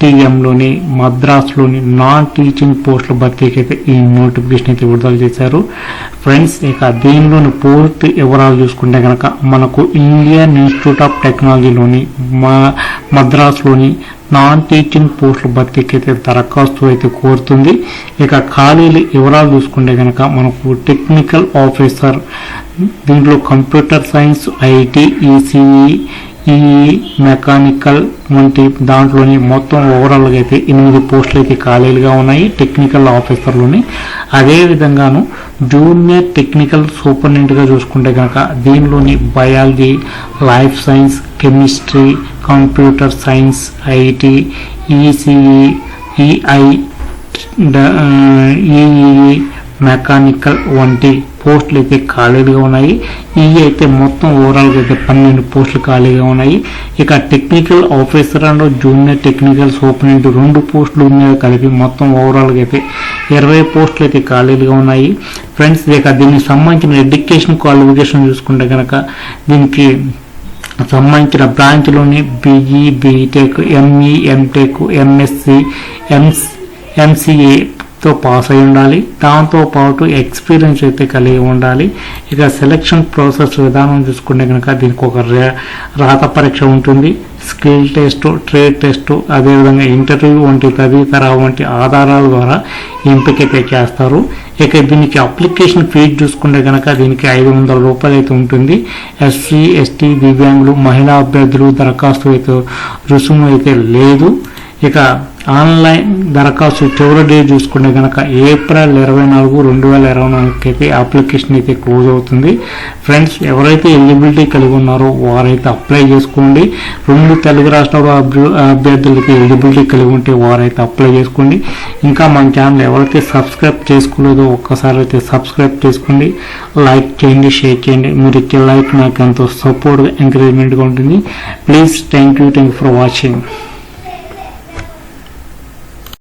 టీఎంలోని మద్రాసులోని non teaching పోస్టుల భర్తీకి అయితే ఈ నోటిఫికేషన్ అయితే విడుదల చేశారు. ఫ్రెండ్స్ ఇక దీనిలోని పూర్తి వివరాలు చూసుకుంటే కనుక మనకు ఇండియన్ ఇన్స్టిట్యూట్ ఆఫ్ టెక్నాలజీలోని మా మద్రాసులోని నాన్ టీచింగ్ పోస్టుల భర్తీకి అయితే దరఖాస్తు అయితే కోరుతుంది. ఇక ఖాళీలు వివరాలు చూసుకుంటే కనుక మనకు టెక్నికల్ ఆఫీసర్ దీంట్లో కంప్యూటర్ సైన్స్ ఐటీ ఈసీఈ ఈ మెకానికల్ వంటి దాంట్లోని మొత్తం ఓవరాల్గా అయితే ఎనిమిది పోస్టులు అయితే ఖాళీలుగా ఉన్నాయి టెక్నికల్ ఆఫీసర్లోని అదే విధంగాను జూనియర్ టెక్నికల్ సూపరింటెండెంట్గా చూసుకుంటే కనుక దీనిలోని biology life science chemistry computer science IT ECE EI EEE mechanical వంటి పోస్టులు అయితే ఖాళీలుగా ఉన్నాయి. ఇవి అయితే మొత్తం ఓవరాల్గా అయితే పన్నెండు పోస్టులు ఖాళీగా ఉన్నాయి. ఇక technical officer and junior technical superintendent రెండు పోస్టులు ఉన్నాయి కలిపి మొత్తం ఓవరాల్గా అయితే ఇరవై పోస్టులు అయితే ఖాళీలుగా ఉన్నాయి. ఫ్రెండ్స్ ఇక దీనికి సంబంధించిన ఎడ్యుకేషన్ క్వాలిఫికేషన్ చూసుకుంటే కనుక దీనికి సంబంధించిన బ్రాంచ్లోని BE BTech ME MTech MSc MS తో పాస్ అయి ఉండాలి. దాంతో పాటు ఎక్స్పీరియన్స్ అయితే కలిగి ఉండాలి. ఇక సెలక్షన్ ప్రాసెస్ విధానం చూసుకుంటే కనుక దీనికి ఒక రాత పరీక్ష ఉంటుంది. స్కిల్ టెస్ట్ ట్రేడ్ టెస్ట్ అదేవిధంగా ఇంటర్వ్యూ వంటి తదితర వంటి ఆధారాల ద్వారా ఎంపిక అయితే చేస్తారు. ఇక దీనికి అప్లికేషన్ ఫీజు చూసుకుంటే కనుక దీనికి ఐదు వందల రూపాయలు అయితే ఉంటుంది. ఎస్సీ ఎస్టీ దివ్యాంగులు మహిళా అభ్యర్థులు దరఖాస్తు అయితే రుసుము అయితే లేదు. ఇక ఆన్లైన్ దరఖాస్తు చివరి డేట్ చూసుకుంటే కనుక ఏప్రిల్ ఇరవై నాలుగు రెండు వేల ఇరవై నాలుగుకి అయితే అప్లికేషన్ అయితే క్లోజ్ అవుతుంది. ఫ్రెండ్స్ ఎవరైతే ఎలిజిబిలిటీ కలిగి ఉన్నారో వారైతే అప్లై చేసుకోండి. రెండు తెలుగు రాష్ట్రాల అభ్యర్థులకి ఎలిజిబిలిటీ కలిగి ఉంటే వారైతే అప్లై చేసుకోండి. ఇంకా మన ఛానల్ ఎవరైతే సబ్స్క్రైబ్ చేసుకోలేదో ఒక్కసారి అయితే సబ్స్క్రైబ్ చేసుకోండి. లైక్ చేయండి షేర్ చేయండి. మీరు ఇచ్చే లైక్ నాకు ఎంతో సపోర్ట్ ఎంకరేజ్మెంట్గా ఉంటుంది. Please thank you thank for watching